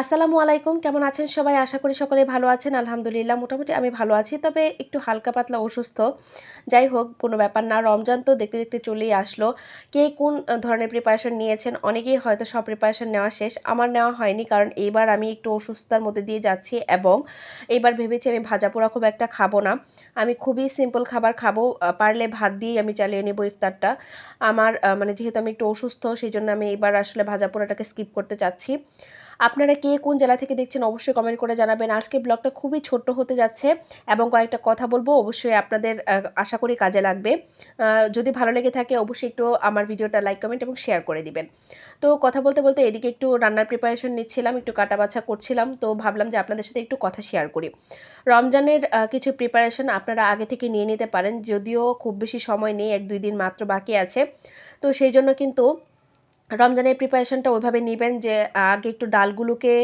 আসসালামু আলাইকুম, কেমন আছেন সবাই? আশা করি সকলে ভালো আছেন। আলহামদুলিল্লাহ, মোটামুটি আমি ভালো আছি। তবে একটু হালকা পাতলা অসুস্থ। যাই হোক, কোনো ব্যাপার না। রমজান তো দেখতে দেখতে চলেই আসলো। কে কোন ধরনের প্রিপারেশন নিয়েছেন? অনেকেই হয়তো সব প্রিপারেশন নেওয়া শেষ। আমার নেওয়া হয়নি কারণ এইবার আমি একটু অসুস্থতার মধ্যে দিয়ে যাচ্ছি এবং এইবার ভেবেছি আমি ভাজা পোড়া খুব একটা খাব না। আমি খুবই সিম্পল খাবার খাব। পারলে ভাত দিয়েই আমি চালিয়ে নেব ইফতারটা। আমার মানে যেহেতু আমি একটু অসুস্থ, সেই জন্য আমি এবার আসলে ভাজা পোড়াটাকে স্কিপ করতে চাচ্ছি। আপনারা কে কোন জেলা থেকে দেখছেন অবশ্যই কমেন্ট করে জানাবেন। আজকে ব্লগটা খুবই ছোট্ট হতে যাচ্ছে এবং কয়েকটা কথা বলব, অবশ্যই আপনাদের আশা করি কাজে লাগবে। যদি ভালো লেগে থাকে অবশ্যই একটু আমার ভিডিওটা লাইক কমেন্ট এবং শেয়ার করে দিবেন। তো কথা বলতে বলতে এদিকে একটু রান্নার প্রিপারেশন নিচ্ছিলাম, একটু কাটা বাছা করছিলাম, তো ভাবলাম যে আপনাদের সাথে একটু কথা শেয়ার করি। রমজানের কিছু প্রিপারেশন আপনারা আগে থেকে নিয়ে নিতে পারেন, যদিও খুব বেশি সময় নেই, এক দুই দিন মাত্র বাকি আছে। তো সেই জন্য কিন্তু রমজানের প্রিপারেশনটা ওইভাবে নেবেন যে, আগে একটু ডালগুলোকে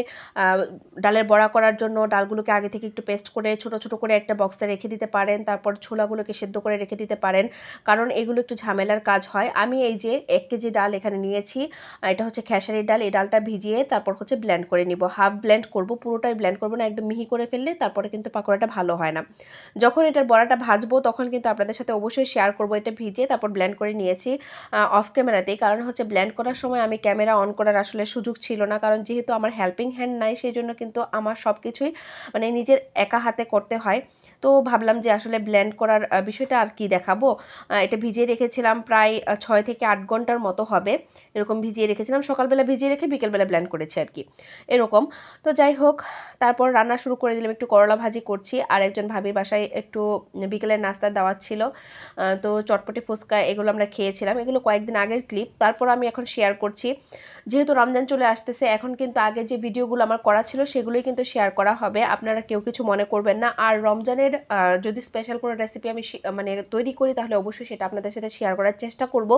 ডালের বড়া করার জন্য ডালগুলোকে আগে থেকে একটু পেস্ট করে ছোট ছোট করে একটা বক্সে রেখে দিতে পারেন। তারপর ছোলাগুলোকে সেদ্ধ করে রেখে দিতে পারেন। কারণ এগুলো একটু ঝামেলার কাজ হয়। আমি এই যে এক কেজি ডাল এখানে নিয়েছি এটা হচ্ছে খেসারির ডাল। এই ডালটা ভিজিয়ে তারপর হচ্ছে ব্লেন্ড করে নিব। হাফ ব্লেন্ড করব, পুরোটাই ব্লেন্ড করব না, একদম মিহি করে ফেললে তারপরে কিন্তু পাকোড়াটা ভালো হয় না। যখন এটার বড়াটা ভাজবো তখন কিন্তু আপনাদের সাথে অবশ্যই শেয়ার করব। এটা ভিজিয়ে তারপর ব্লেন্ড করে নিয়েছি অফ ক্যামেরাতেই কারণ হচ্ছে ব্ল্যান্ড ব্লেন্ড করার সময় আমি ক্যামেরা অন করার আসলে সুযোগ ছিল না। কারণ যেহেতু আমার হেল্পিং হ্যান্ড নাই সেই জন্য কিন্তু আমার সব কিছুই মানে নিজের একা হাতে করতে হয়। তো ভাবলাম যে আসলে ব্লেন্ড করার বিষয়টা আর কি দেখাবো। এটা ভিজিয়ে রেখেছিলাম প্রায় ছয় থেকে আট ঘণ্টার মতো হবে। এরকম ভিজিয়ে রেখেছিলাম। সকালবেলা ভিজিয়ে রেখে বিকেলবেলা ব্লেন্ড করেছি আর কি। এরকম। তো যাই হোক, তারপর রান্না শুরু করে দিলাম। একটু করলা ভাজি করছি। আর একজন ভাবির বাসায় একটু বিকেলের নাস্তা দাওয়াত ছিল। তো চটপটি ফুচকা এগুলো আমরা খেয়েছিলাম। এগুলো কয়েকদিন আগের ক্লিপ তারপর আমি এখন শেয়ার করছি। যেহেতু রমজান চলে আসতেছে, এখন কিন্তু আগে যে ভিডিওগুলো আমার করা ছিল, সেগুলোই কিন্তু শেয়ার করা হবে। আপনারা কেউ কিছু মনে করবেন না। আর রমজানের আহ, যদি স্পেশাল কোনো রেসিপি আমি মানে তৈরি করি তাহলে অবশ্যই সেটা আপনাদের সাথে শেয়ার করার চেষ্টা করব।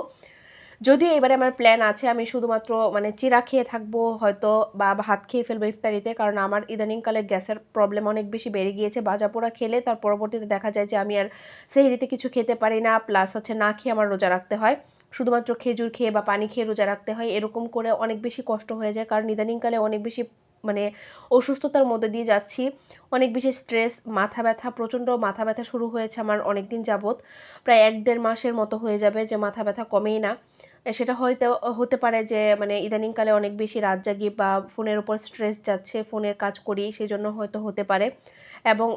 যদিও এবারে আমার প্ল্যান আছে আমি শুধুমাত্র মানে চিরা খেয়ে থাকব হয়তো বা ভাত খেয়ে ফেলব ইফতারিতে কারণ আমার ইদানিংকালে গ্যাসের প্রবলেম অনেক বেশি বেড়ে গিয়েছে ভাজা পোড়া খেলে। তার পরবর্তীতে দেখা যায় যে আমি আর সেহরিতে কিছু খেতে পারি না প্লাস হচ্ছে না খেয়ে আমার রোজা রাখতে হয়। শুধুমাত্র খেজুর খেয়ে বা পানি খেয়ে রোজা রাখতে হয় এরকম করে অনেক বেশি কষ্ট হয়ে যায় কারণ ইদানিংকালে অনেক বেশি মানে অসুস্থতার মধ্যে দিয়ে যাচ্ছি। অনেক বেশি স্ট্রেস মাথা ব্যথা, প্রচণ্ড মাথা ব্যথা শুরু হয়েছে আমার অনেক দিন যাবৎ। প্রায় এক দেড় মাসের মতো হয়ে যাবে যে মাথা ব্যথা কমেই না। সেটা হয়তো, হতে পারে যে মানে ইদানিংকালে অনেক বেশি রাত জাগি বা ফোনের ওপর স্ট্রেস যাচ্ছে, ফোনের কাজ করি সেই জন্য হয়তো হতে পারে। এবং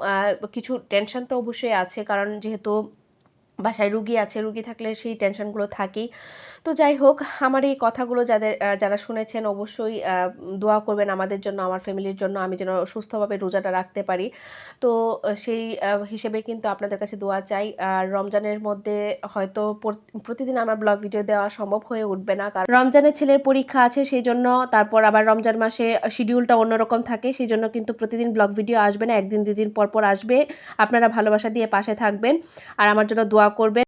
কিছু টেনশন তো অবশ্যই আছে, কারণ যেহেতু বাসায় রুগী আছে, রুগী থাকলে সেই টেনশনগুলো থাকেই। তো যাই হোক, আমার এই কথাগুলো যাদের যারা শুনেছেন অবশ্যই দোয়া করবেন আমাদের জন্য, আমার ফ্যামিলির জন্য, আমি যেন সুস্থভাবে রোজাটা রাখতে পারি। তো সেই হিসেবে কিন্তু আপনাদের কাছে দোয়া চাই। আর রমজানের মধ্যে হয়তো প্রতিদিন আমার ব্লগ ভিডিও দেওয়া সম্ভব হয়ে উঠবে না। কারণ রমজানের ছেলের পরীক্ষা আছে, সেই জন্য তারপর আবার রমজান মাসে শিডিউলটা অন্যরকম থাকে, সেই জন্য কিন্তু প্রতিদিন ব্লগ ভিডিও আসবে না, একদিন, দুদিন পর পর আসবে। আপনারা ভালোবাসা দিয়ে পাশে থাকবেন। আর আমার জন্য দোয়া করবেন